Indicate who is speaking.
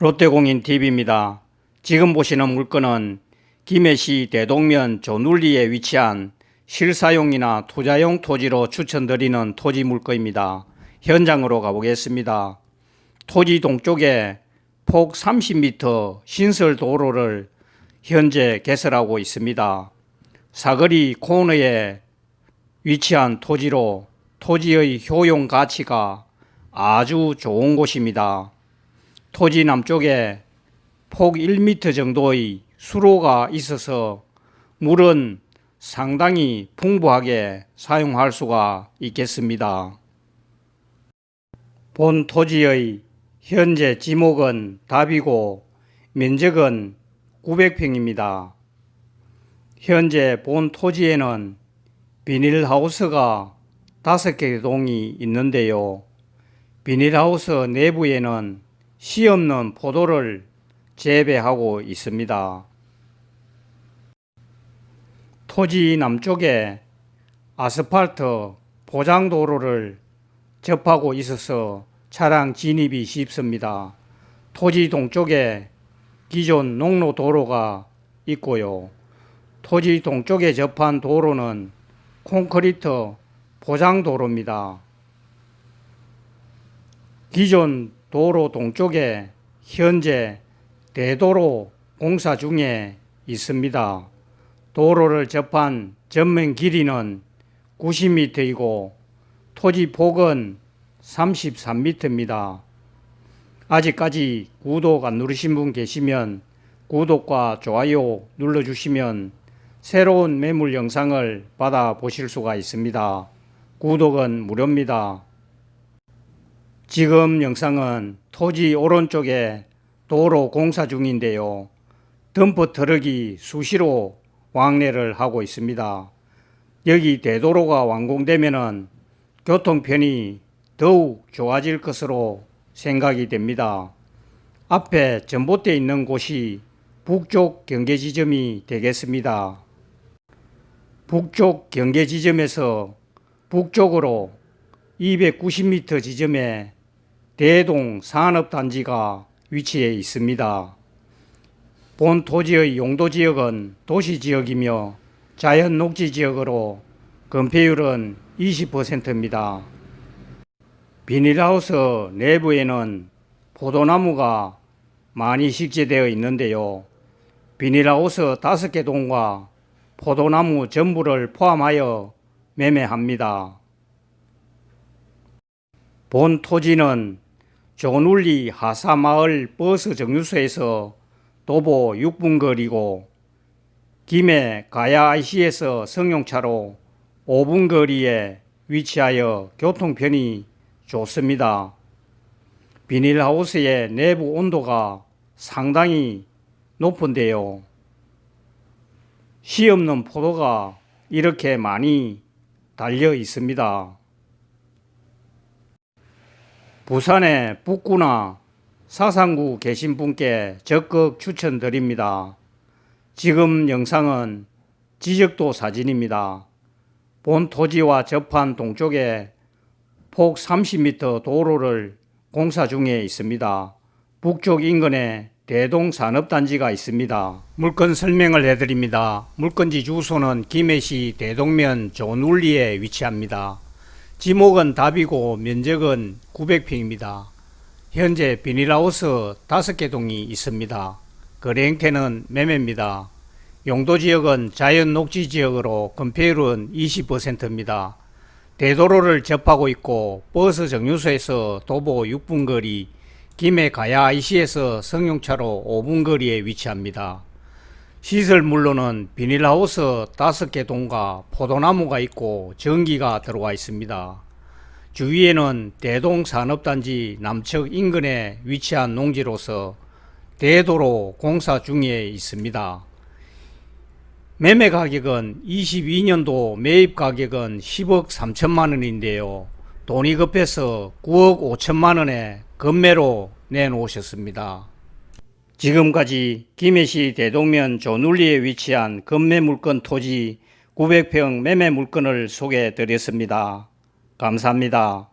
Speaker 1: 롯데공인 TV입니다. 지금 보시는 물건은 김해시 대동면 조눌리에 위치한 실사용이나 투자용 토지로 추천드리는 토지 물건입니다. 현장으로 가보겠습니다. 토지 동쪽에 폭 30m 신설 도로를 현재 개설하고 있습니다. 사거리 코너에 위치한 토지로 토지의 효용 가치가 아주 좋은 곳입니다. 토지 남쪽에 폭 1m 정도의 수로가 있어서 물은 상당히 풍부하게 사용할 수가 있겠습니다. 본 토지의 현재 지목은 답이고 면적은 900평입니다. 현재 본 토지에는 비닐하우스가 5개 동이 있는데요. 비닐하우스 내부에는 씨 없는 포도를 재배하고 있습니다. 토지 남쪽에 아스팔트 포장도로를 접하고 있어서 차량 진입이 쉽습니다. 토지 동쪽에 기존 농로 도로가 있고요. 토지 동쪽에 접한 도로는 콘크리트 포장도로입니다. 기존 도로 동쪽에 현재 대도로 공사 중에 있습니다. 도로를 접한 전면 길이는 90m이고 토지 폭은 33m입니다. 아직까지 구독 안 누르신 분 계시면 구독과 좋아요 눌러주시면 새로운 매물 영상을 받아 보실 수가 있습니다. 구독은 무료입니다. 지금 영상은 토지 오른쪽에 도로 공사 중인데요. 덤프 트럭이 수시로 왕래를 하고 있습니다. 여기 대도로가 완공되면은 교통편이 더욱 좋아질 것으로 생각이 됩니다. 앞에 전봇대 있는 곳이 북쪽 경계 지점이 되겠습니다. 북쪽 경계 지점에서 북쪽으로 290m 지점에 대동 산업단지가 위치해 있습니다. 본 토지의 용도 지역은 도시 지역이며 자연 녹지 지역으로 건폐율은 20%입니다. 비닐하우스 내부에는 포도나무가 많이 식재되어 있는데요. 비닐하우스 5개 동과 포도나무 전부를 포함하여 매매합니다. 본 토지는 조눌리 하사마을 버스 정류소에서 도보 6분 거리고 김해 가야 IC에서 성용차로 5분 거리에 위치하여 교통편이 좋습니다. 비닐하우스의 내부 온도가 상당히 높은데요. 씨 없는 포도가 이렇게 많이 달려 있습니다. 부산의 북구나 사상구 계신 분께 적극 추천드립니다. 지금 영상은 지적도 사진입니다. 본 토지와 접한 동쪽에 폭 30m 도로를 공사 중에 있습니다. 북쪽 인근에 대동 산업단지가 있습니다. 물건 설명을 해드립니다. 물건지 주소는 김해시 대동면 조눌리에 위치합니다. 지목은 답이고 면적은 900평입니다. 현재 비닐하우스 5개 동이 있습니다. 거래 형태는 매매입니다. 용도 지역은 자연 녹지 지역으로 건폐율은 20%입니다. 대도로를 접하고 있고 버스 정류소에서 도보 6분 거리, 김해 가야 IC에서 성용차로 5분 거리에 위치합니다. 시설물로는 비닐하우스 5개 동과 포도나무가 있고 전기가 들어와 있습니다. 주위에는 대동산업단지 남측 인근에 위치한 농지로서 대도로 공사 중에 있습니다. 매매 가격은 22년도 매입 가격은 10억 3천만 원인데요. 돈이 급해서 9억 5천만 원에 건매로 내놓으셨습니다. 지금까지 김해시 대동면 조눌리에 위치한 건매 물건 토지 900평 매매 물건을 소개해 드렸습니다. 감사합니다.